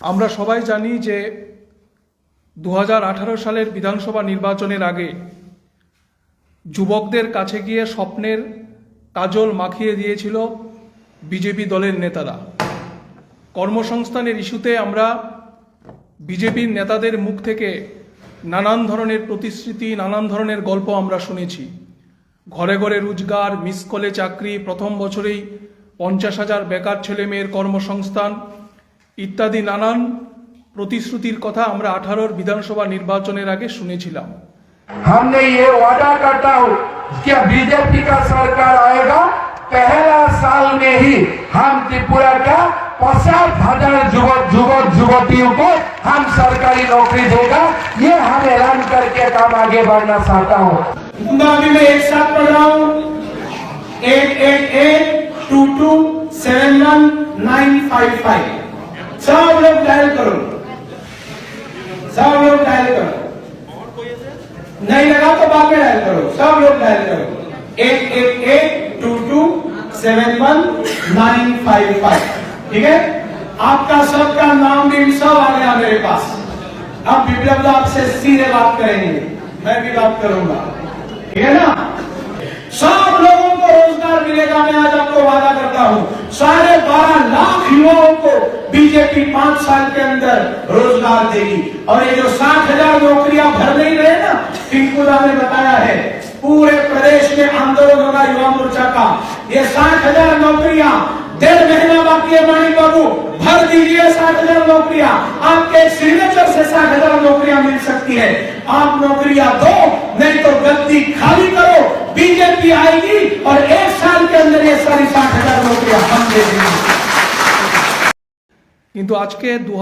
আমরা সবাই জানি যে দু হাজার আঠারো সালের বিধানসভা নির্বাচনের আগে যুবকদের কাছে গিয়ে স্বপ্নের কাজল মাখিয়ে দিয়েছিল বিজেপি দলের নেতারা। কর্মসংস্থানের ইস্যুতে আমরা বিজেপির নেতাদের মুখ থেকে নানান ধরনের প্রতিশ্রুতি, নানান ধরনের গল্প আমরা শুনেছি। ঘরে ঘরে রোজগার, মিস কলে চাকরি, প্রথম বছরেই পঞ্চাশ হাজার বেকার ছেলে মেয়ের কর্মসংস্থান ইত্যাদি নানান প্রতিশ্রুতির কথা আমরা আঠারোর বিধানসভা নির্বাচনের আগে শুনেছিলাম हमने ये वादा करता हूँ कि बीजेपी का सरकार आएगा पहला साल में ही हम त्रिपुरा का पचास हजार युवक युवक युवतियों को हम सरकारी नौकरी देगा ये हम ऐलान करके काम आगे बढ़ना चाहता हूँ मैं अभी मैं एक साथ पढ़ रहा हूँ eight eight eight two two seven one nine five five सब लोग डायल करो eight eight eight, two two, seven, one, nine, five five. ठीक है? आपका सबका नाम भी सब आ गया मेरे पास। अब विप्लव आपसे सीधे बात करेंगे। मैं भी बात करूँगा। ठीक है ना? सब लोगों को रोज़गार मिलेगा। मैं आज आपको वादा करता हूँ। साढ़े बारह लाख युवाओं को बीजेपी पाँच साल के अंदर रोज़गार देगी। और ये जो साठ हज़ार नौकरियाँ भर नहीं रहे ना टिंकुदा ने बताया है पूरे प्रदेश में आंदोलन होगा युवा मोर्चा का ये साठ हजार नौकरियां डेढ़ महीना बाकी है मानी बाबू भर दीजिए साठ हजार नौकरियां आपके सिग्नेचर से साठ हजार नौकरियां मिल सकती है आप नौकरियां दो नहीं तो गद्दी खाली करो बीजेपी आएगी और एक साल के अंदर ये सारी साठ हजार नौकरियां हम दे देंगे কিন্তু আজকে দু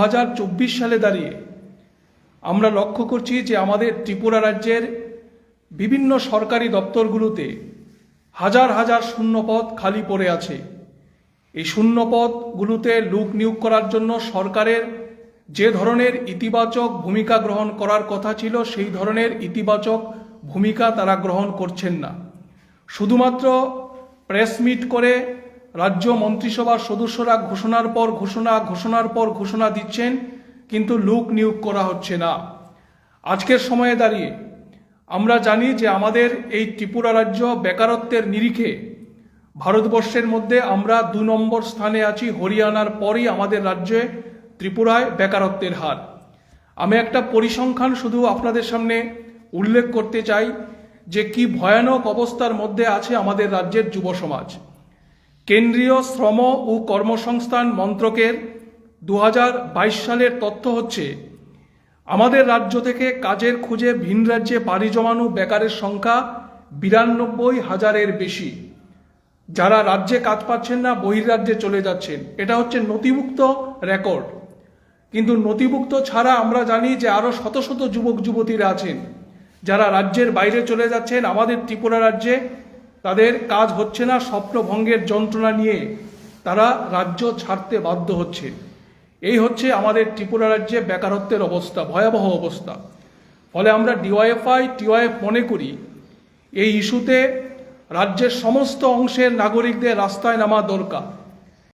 সালে দাঁড়িয়ে আমরা লক্ষ্য করছি যে আমাদের ত্রিপুরা রাজ্যের বিভিন্ন সরকারি দপ্তরগুলোতে হাজার হাজার শূন্যপদ খালি পড়ে আছে। এই শূন্যপদগুলোতে লোক নিয়োগ করার জন্য সরকারের যে ধরনের ইতিবাচক ভূমিকা গ্রহণ করার কথা ছিল, সেই ধরনের ইতিবাচক ভূমিকা তারা গ্রহণ করছেন না। শুধুমাত্র প্রেস মিট করে রাজ্য মন্ত্রিসভার সদস্যরা ঘোষণার পর ঘোষণা, ঘোষণার পর ঘোষণা দিচ্ছেন, কিন্তু লোক নিয়োগ করা হচ্ছে না। আজকের সময়ে দাঁড়িয়ে আমরা জানি যে আমাদের এই ত্রিপুরা রাজ্য বেকারত্বের নিরিখে। ভারতবর্ষের মধ্যে আমরা দু নম্বর স্থানে আছি, হরিয়ানার পরই আমাদের রাজ্যে ত্রিপুরায় বেকারত্বের হার। আমি একটা পরিসংখ্যান শুধু আপনাদের সামনে উল্লেখ করতে চাই যে কি ভয়ানক অবস্থার মধ্যে আছে আমাদের রাজ্যের যুব সমাজ। কেন্দ্রীয় শ্রম ও কর্মসংস্থান মন্ত্রকের দু হাজার বাইশ সালের তথ্য হচ্ছে আমাদের রাজ্য থেকে কাজের খুঁজে ভিন রাজ্যে পাড়ি জমানো বেকারের সংখ্যা বিরানব্বই হাজারের বেশি। যারা রাজ্যে কাজ পাচ্ছেন না, বহির্রাজ্যে চলে যাচ্ছেন। এটা হচ্ছে নথিভুক্ত রেকর্ড। কিন্তু নথিভুক্ত ছাড়া আমরা জানি যে আরও শত শত যুবক, যুবতীরা আছেন। যারা রাজ্যের বাইরে চলে যাচ্ছেন, আমাদের ত্রিপুরা রাজ্যে তাদের কাজ হচ্ছে না স্বপ্নভঙ্গের যন্ত্রণা নিয়ে। তারা রাজ্য ছাড়তে বাধ্য হচ্ছে। এই হচ্ছে আমাদের ত্রিপুরা রাজ্যে বেকারত্বের অবস্থা, ভয়াবহ অবস্থা। ফলে আমরা ডিওয়াইএফআই, টিওয়াইএফ মনে করি, এই ইস্যুতে রাজ্যের সমস্ত অংশের নাগরিকদের রাস্তায় নামা দরকার।